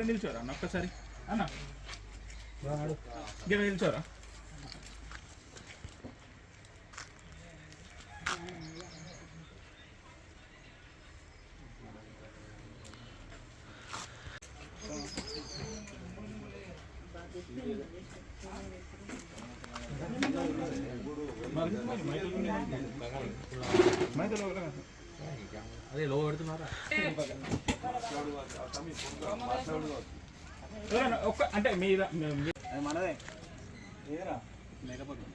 గిడ నిల్చోరా అన్న ఒక్కసారి అన్న గిడ నిల్చోరా అదే లో పెడుతున్నారా? ఎవరన్నా ఒక్క అంటే మీద మీ- మనదే. ఏరా? లేకపోతే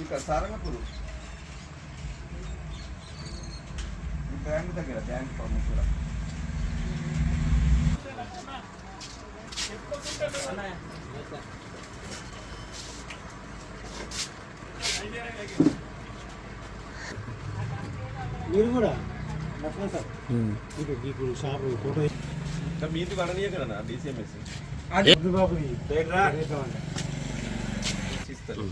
ఇక్కడ సారంగపూర్ బ్యాంక్ దగ్గర బ్యాంక్ పర్మిషన్ మీరు కూడా. ఇప్పుడు షాప్ ఫోటో మీ ఇంటికి అడనీయ కదా డిసిఎంఎస్ బాబు ఇస్తారు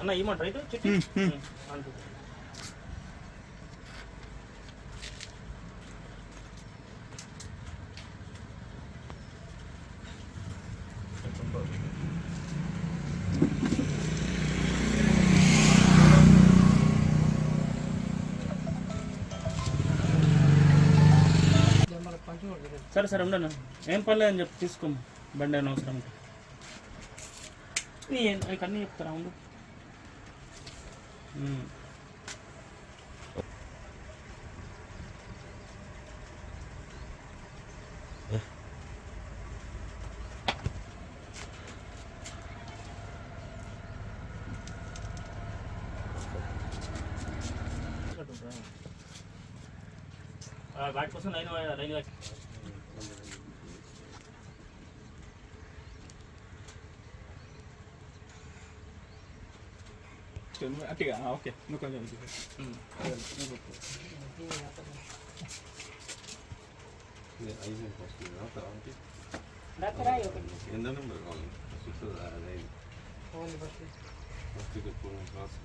అన్న ఇమ్మంటారు ఇటు చిట్టి సరే సరే ఉండను? ఏం పర్లేదు అని చెప్పి తీసుకో. బండి అని అవసరం నీ అన్నీ చెప్తారా? ఉండు ఉమ్. ఆ, వాటి కోసం లైన్ లైన్ అట్టిగా? ఆ, ఓకే. నువ్వు కొంచెం. ఎంత నెంబర్ కావాలి? సిక్స్ అదే ఫస్ట్ క్లాస్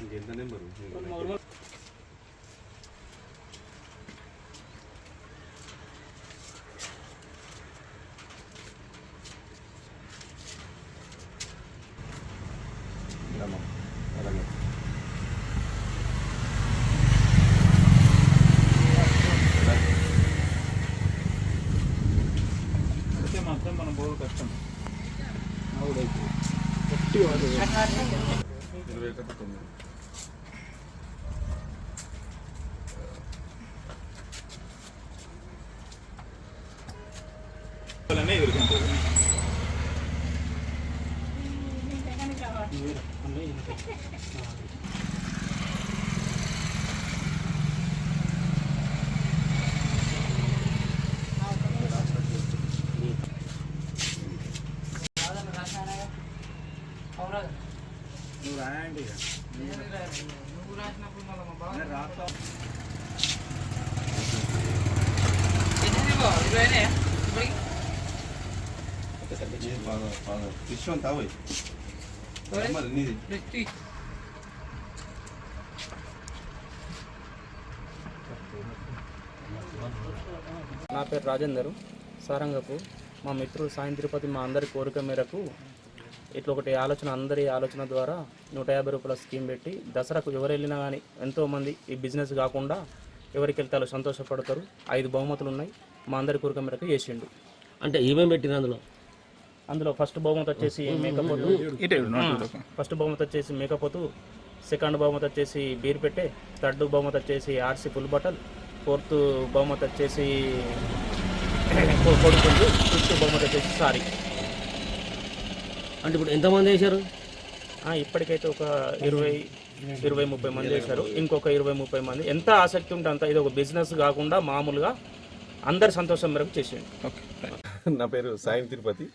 ఇంకెంత నెంబరు అలాగే అయితే మాత్రం మనం పోడు కష్టం ఇరవై ఒకటి తొమ్మిది వాళ్ళనే ఎదుర్కొంటారు నువ్వు రాయండి నువ్వు రాసినప్పుడు నా పేరు రాజేందరు. సారంగపు మా మిత్రులు సాయం తిరుపతి మా అందరి కోరిక మేరకు ఇట్లా ఒకటి ఆలోచన అందరి ఆలోచన ద్వారా నూట యాభై రూపాయల స్కీమ్ పెట్టి దసరాకు ఎవరు వెళ్ళినా కానీ ఎంతోమంది ఈ బిజినెస్ కాకుండా ఎవరికి వెళ్తే వాళ్ళు సంతోషపడతారు. ఐదు బహుమతులు ఉన్నాయి. మా అందరి కోరిక మేరకు చేసిండు. అంటే ఏమేమి పెట్టిన అందులో? అందులో ఫస్ట్ బహుమతి వచ్చేసి మేకపోతు. నోట్ ఫస్ట్ బహుమతి వచ్చేసి మేకపోతు. సెకండ్ బహుమతి వచ్చేసి బీర్ పెట్టే. థర్డ్ బహుమతి వచ్చేసి ఆర్సీ ఫుల్ బటల్. ఫోర్త్ బహుమతి వచ్చేసి ఫిఫ్త్ బహుమతి వచ్చేసి సారీ. అంటే ఇప్పుడు ఎంతమంది వేశారు? ఆ, ఇప్పటికైతే ఒక ఇరవై ఇరవై ముప్పై మంది వేశారు. ఇంకొక ఇరవై ముప్పై మంది. ఎంత ఆసక్తి ఉంటే అంత ఇది ఒక బిజినెస్ కాకుండా మామూలుగా అందరి సంతోషం మేరకు చేసేయండి. ఓకే నా పేరు సాయం తిరుపతి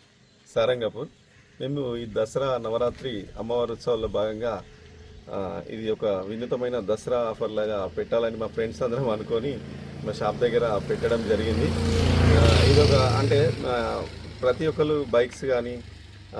సారంగపూర్. మేము ఈ దసరా నవరాత్రి అమ్మవారి ఉత్సవాల్లో భాగంగా ఇది ఒక వినూతమైన దసరా ఆఫర్ లాగా పెట్టాలని మా ఫ్రెండ్స్ అందరం అనుకొని మా షాప్ దగ్గర పెట్టడం జరిగింది. ఆ, ఇదొక అంటే ప్రతి ఒక్కరు బైక్స్ కానీ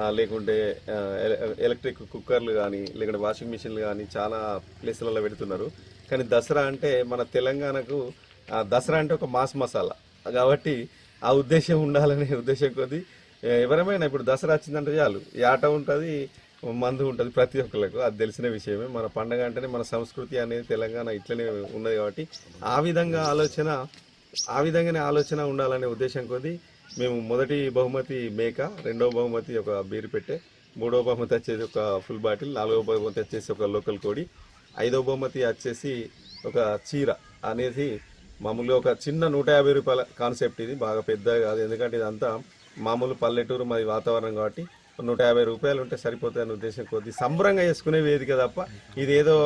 లేకుంటే ఎల- ఎలక్ట్రిక్ కుక్కర్లు కానీ లేకుంటే వాషింగ్ మిషన్లు కానీ చాలా ప్లేసులలో పెడుతున్నారు. కానీ దసరా అంటే మన తెలంగాణకు దసరా అంటే ఒక మాస్ మసాలా. కాబట్టి ఆ ఉద్దేశం ఉండాలనే ఉద్దేశం కొద్దీ ఎవరమైనా ఇప్పుడు దసరా వచ్చిందంటే చాలు. ఈ ఆట ఉంటుంది మందు ఉంటుంది ప్రతి ఒక్కరికి అది తెలిసిన విషయమే. మన పండగ అంటేనే మన సంస్కృతి అనేది తెలంగాణ ఇట్లనే ఉన్నది కాబట్టి ఆ విధంగా ఆలోచన ఆ విధంగానే ఆలోచన ఉండాలనే ఉద్దేశం కొద్ది. మేము మొదటి బహుమతి మేక రెండవ బహుమతి ఒక బీరు పెట్టే మూడవ బహుమతి వచ్చేసి ఒక ఫుల్ బాటిల్ నాలుగవ బహుమతి వచ్చేసి ఒక లోకల్ కోడి ఐదో బహుమతి వచ్చేసి ఒక చీర అనేది మామూలుగా ఒక చిన్న నూట యాభై రూపాయల కాన్సెప్ట్ ఇది బాగా పెద్దగా కాదు. ఎందుకంటే ఇదంతా మామూలు పల్లెటూరు మరి వాతావరణం కాబట్టి నూట యాభై రూపాయలు ఉంటే సరిపోతాయి అనే ఉద్దేశం కొద్ది. సంబరంగా చేసుకునే వేదిక తప్ప ఇదేదో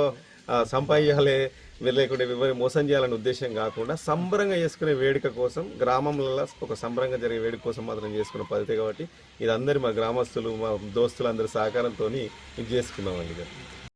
సంపాయాలే సంపాదించాలి లేకుంటే ఎవరి మోసం చేయాలనే ఉద్దేశం కాకుండా సంబరంగా చేసుకునే వేడుక కోసం గ్రామంలో ఒక సంబరంగా జరిగే వేడుక కోసం మాత్రం చేసుకున్న పద్ధతి కాబట్టి ఇది అందరి మా గ్రామస్తులు మా దోస్తులు అందరి సహకారంతో ఇది చేసుకున్నామండి ఇక.